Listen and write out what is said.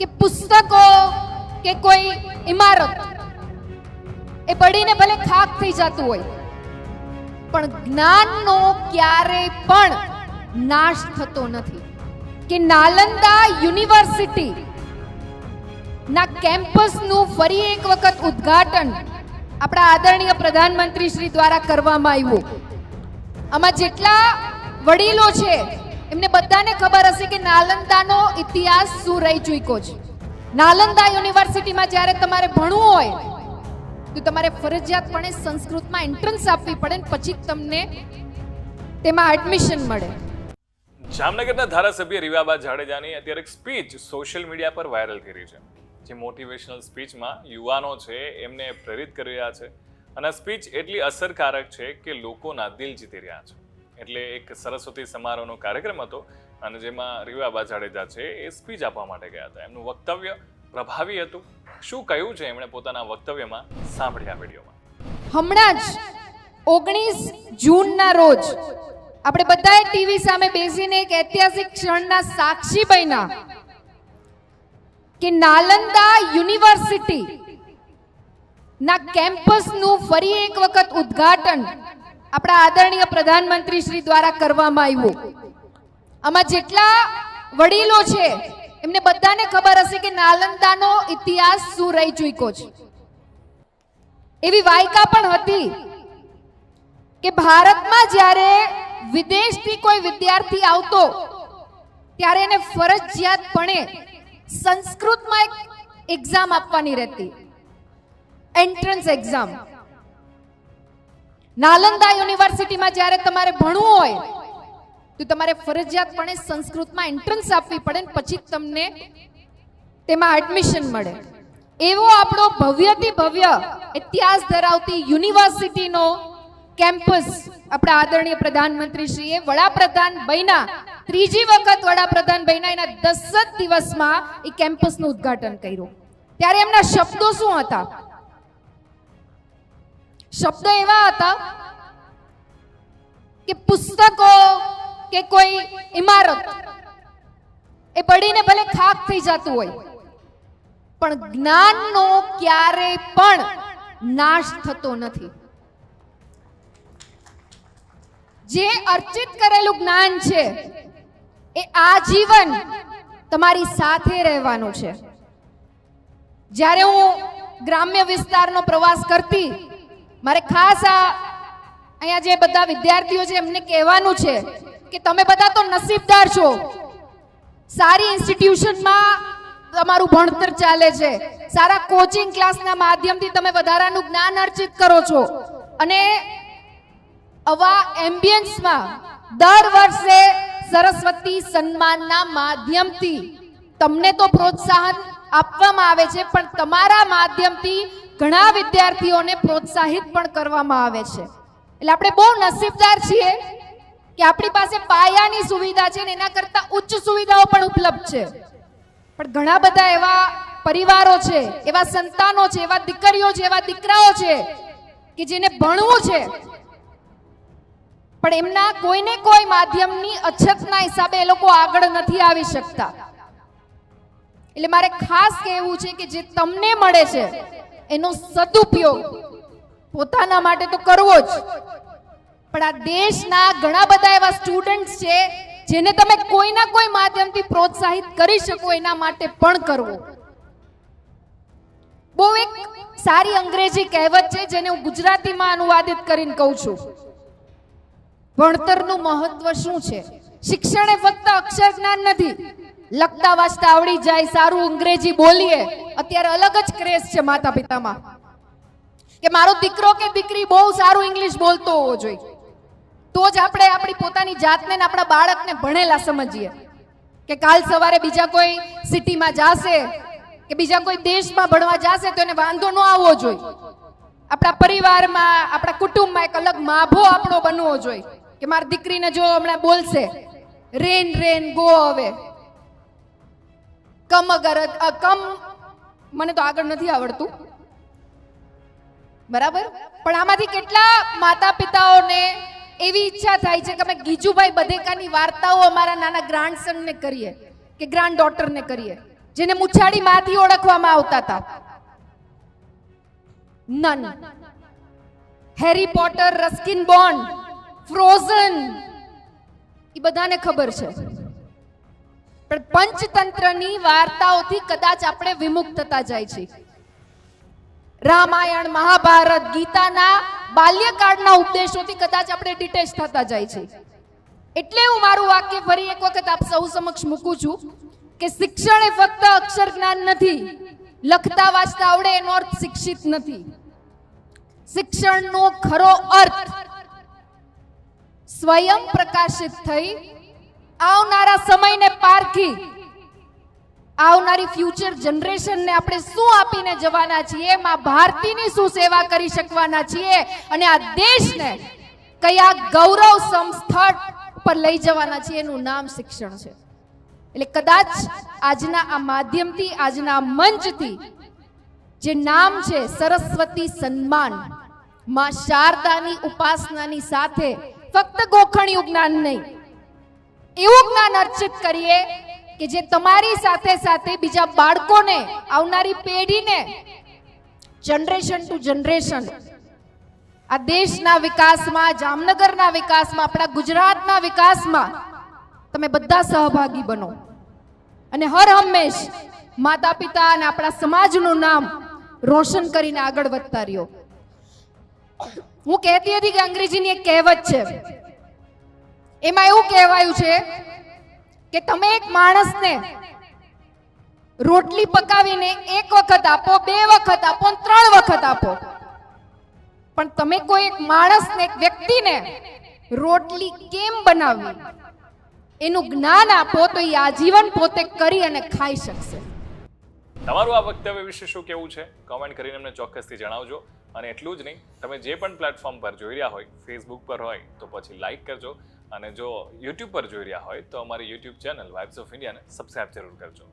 કે પુસ્તકો કે કોઈ ઇમારત એ પડીને ભલે ખાક થઈ જતું હોય, પણ જ્ઞાનનો ક્યારેય પણ નાશ થતો નથી. કે નાલંદા યુનિવર્સિટી ના કેમ્પસનું ફરી એક વખત ઉદ્ઘાટન આપણા આદરણીય પ્રધાનમંત્રી શ્રી દ્વારા કરવામાં આવ્યું. આમાં જેટલા વડીલો છે એમને બધાને ખબર હશે કે નાલંદાનો ઇતિહાસ શું રહી ચૂક્યો છે. નાલંદા યુનિવર્સિટીમાં જ્યારે તમારે ભણવું હોય, તો તમારે ફરજિયાતપણે સંસ્કૃતમાં એન્ટ્રન્સ આપવી પડે ને પછી તમને તેમાં એડમિશન મળે. જામનગરના ધારાસભ્ય રીવાબા જાડેજાની અત્યારે એક સ્પીચ સોશિયલ મીડિયા પર વાયરલ થઈ રહી છે. જે મોટિવેશનલ સ્પીચમાં યુવાનો છે એમને પ્રેરિત કરી રહ્યા છે. અને સ્પીચ એટલી અસરકારક છે કે લોકોના દિલ જીતી રહ્યા છે. એટલે એક સરસ્વતી સમારોહનો કાર્યક્રમ હતો અને જેમાં રીવાબા જાડેજા છે એ સ્પીચ આપવા માટે ગયા હતા. એમનું વક્તવ્ય પ્રભાવી હતું. શું કહ્યું છે એમણે પોતાના વક્તવ્યમાં? સાંભળ્યા વિડીયોમાં. હમણાં જ ઓગણીસ જૂનના રોજ આપણે બધાએ ટીવી સામે બેસીને એક ઐતિહાસિક ક્ષણના સાક્ષી બન્યા કે નાલંદા યુનિવર્સિટી ના કેમ્પસનું ફરી એક વખત ઉદ્ઘાટન આપણા આદરણીય પ્રધાનમંત્રી શ્રી દ્વારા કરવામાં આવ્યું. આમાં જેટલા વડીલો છે, એમને બધાને ખબર હશે કે નાલંદાનો ઇતિહાસ શું રહી ચૂક્યો છે. એવી વાયકા પણ હતી કે ભારતમાં જ્યારે વિદેશથી કોઈ વિદ્યાર્થી આવતો, ત્યારે એને ફરજિયાતપણે સંસ્કૃતમાં એક એક્ઝામ આપવાની રહેતી. એન્ટ્રન્સ એક્ઝામ નાલંદા યુનિવર્સિટીમાં જ્યારે તમારે ભણવું હોય, તો તમારે ફરજિયાતપણે સંસ્કૃતમાં એન્ટ્રન્સ આપવી પડે ને પછી તમને તેમાં એડમિશન મળે. એવો આપણો ભવ્યથી ભવ્ય ઇતિહાસ ધરાવતી યુનિવર્સિટીનો કેમ્પસ આપણા આદરણીય પ્રધાનમંત્રી શ્રીએ વડાપ્રધાન બન્યા. ત્રીજી વખત વડાપ્રધાન બન્યા, એના દસ જ દિવસમાં એ કેમ્પસનું ઉદ્ઘાટન કર્યું. ત્યારે એમના શબ્દો શું હતા? શબ્દો એવા હતા કે પુસ્તકો કે કોઈ ઇમારત એ પડીને ભલે ખાક થઈ જતું હોય, પણ જ્ઞાનનો ક્યારે પણ નાશ થતો નથી. જે અર્ચિત કરેલું જ્ઞાન છે, એ આજીવન તમારી સાથે રહેવાનું છે. જ્યારે હું ગ્રામ્ય વિસ્તારનો પ્રવાસ કરતી મારે ખાસ આ અહીંયા જે બધા વિદ્યાર્થીઓ છે, એમને કહેવાનું છે કે તમે બધા તો નસીબદાર છો. સારી ઇન્સ્ટિટ્યુશનમાં તમારું ભણતર ચાલે છે. સારા કોચિંગ ક્લાસના માધ્યમથી તમે વધારાનું જ્ઞાન અર્જિત કરો છો. અને આવા એમ્બિયન્સમાં દર વર્ષે સરસ્વતી સન્માનના માધ્યમથી તમને તો પ્રોત્સાહન આપવામાં આવે છે, પણ તમારા માધ્યમથી ઘણા વિદ્યાર્થીઓને પ્રોત્સાહિત પણ કરવામાં આવે છે. એટલે આપણે બહુ નસીબદાર છીએ કે આપણી પાસે પાયાની સુવિધા છે ને એના કરતા ઉચ્ચ સુવિધાઓ પણ ઉપલબ્ધ છે. પણ ઘણા બધા એવા પરિવારો છે, એવા સંતાનો છે, એવા દીકરીઓ છે, એવા દીકરાઓ છે કે જેને ભણવું છે. પણ એમના કોઈને કોઈ માધ્યમની અછતના હિસાબે એ લોકો આગળ નથી આવી શકતા. એટલે મારે ખાસ કહેવું છે કે જે તમને મળે છે એનો સદુપયોગ પોતાના માટે તો કરવો જ. પણ આ દેશના ઘણા બધા એવા સ્ટુડન્ટ્સ છે, જેને તમે કોઈના કોઈ માધ્યમથી પ્રોત્સાહિત કરી શકો એના માટે પણ કરવો. બહુ એક સારી અંગ્રેજી કહેવત છે, જેને હું ગુજરાતીમાં અનુવાદિત કરીને કહું છું. ભણતરનું મહત્વ શું છે? શિક્ષણ એ ફક્ત અક્ષર જ્ઞાન નથી. લખતા વાંચતા આવડી જાય, સારું અંગ્રેજી બોલીએ. અત્યારે અલગ જ ક્રેઝ છે માતા પિતામાં કે મારો દીકરો કે દીકરી બહુ સારું ઇંગ્લિશ બોલતો હોવો જોઈએ. તો જ આપણે આપણી પોતાની જાતને આપણા બાળકને ભણેલા સમજીએ. કે કાલ સવારે બીજા કોઈ સિટીમાં જાશે, કે બીજા કોઈ દેશમાં ભણવા જાશે, તો એને વાંધો ન આવવો જોઈએ. આપણા પરિવારમાં, આપણા કુટુંબમાં એક અલગ માભો આપણો બનવો જોઈએ. કે મારી દીકરીને જો હમણાં બોલશે, રેન રેન, ગો હવે. કમ અગર કમ મને તો આગળ નથી આવડતું. બરાબર? પણ આમાંથી કેટલા માતા પિતાઓને એવી ઈચ્છા થાય છે કે અમે ગીજુભાઈ બધેકાની વાર્તાઓ અમારા નાના ગ્રાન્ડસનને કરીએ, કે ગ્રાન્ડ ડોટરને કરીએ, જેને મુછાળીમાંથી ઓળખવામાં આવતા હતા. None. Harry Potter, Ruskin Bond Frozen. એ બધાને ખબર છે. પણ પંચતંત્રની વાર્તાઓથી કદાચ આપણે વિમુખ થતા જાય છે. રામાયણ, મહાભારત, ગીતાના બાલ્યકાળના ઉપદેશોથી કદાચ આપણે ડિટેચ થતા જાય છે. એટલે હું મારું વાક્ય ફરી એક વખત આપ સૌ સમક્ષ મૂકું છું કે શિક્ષણ એ ફક્ત અક્ષર જ્ઞાન નથી, લખતા વાંચતા આવડે એનો અર્થ શિક્ષિત નથી. શિક્ષણનો ખરો અર્થ સ્વયં પ્રકાશિત થઈ આવનારા સમયને પારખી આવનારી ફ્યુચર જનરેશનને આપણે શું આપીને જવાના છીએ? માં ભારતીની શું સેવા કરી શકવાના છીએ? અને આ દેશને કયા ગૌરવ સંસ્થળ પર લઈ જવાના છીએ? એનું નામ શિક્ષણ છે. એટલે કદાચ આજના આ માધ્યમથી, આજના મંચથી જે નામ છે સરસ્વતી સન્માન, માં શારદાની ઉપાસનાની સાથે ફક્ત ગોખણિયું જ્ઞાન નહીં એવું જ્ઞાન અર્ચિત કરીએ કે જે તમારી સાથે સાથે બીજા બાળકોને, આવનારી પેઢીને જનરેશન ટુ જનરેશન આ દેશના વિકાસમાં, જામનગરના વિકાસમાં, આપણા ગુજરાતના વિકાસમાં તમે બધા સહભાગી બનો. અને હર હંમેશ માતા પિતા અને આપણા સમાજનું નામ રોશન કરીને આગળ વધતા રહ્યો. હું કહેતી હતી કે અંગ્રેજીની એક કહેવત છે એમાં એવું કહેવાયું છે કે તમે એક માણસને રોટલી પકાવીને એક વખત આપો, બે વખત આપો ત્રણ વખત આપો. પણ તમે કોઈ એક માણસને વ્યક્તિને રોટલી કેમ બનાવવી? એનું જ્ઞાન આપો તો એ આજીવન પોતે કરી અને ખાઈ શકશે. તમારું આ વક્તવ્ય વિશે શું કેવું છે? કમેન્ટ કરીને અમને ચોક્કસથી જણાવજો. અને એટલું જ નહીં, તમે જે પણ પ્લેટફોર્મ પર જોઈ રહ્યા હોય ફેસબુક પર હોય, તો પછી લાઈક કરજો. અને જો યુટ્યુબ પર જોઈ રહ્યા હોય તો અમારી યુટ્યુબ ચેનલ વાઇબ્સ ઓફ ઇન્ડિયાને સબસ્ક્રાઇબ જરૂર કરજો.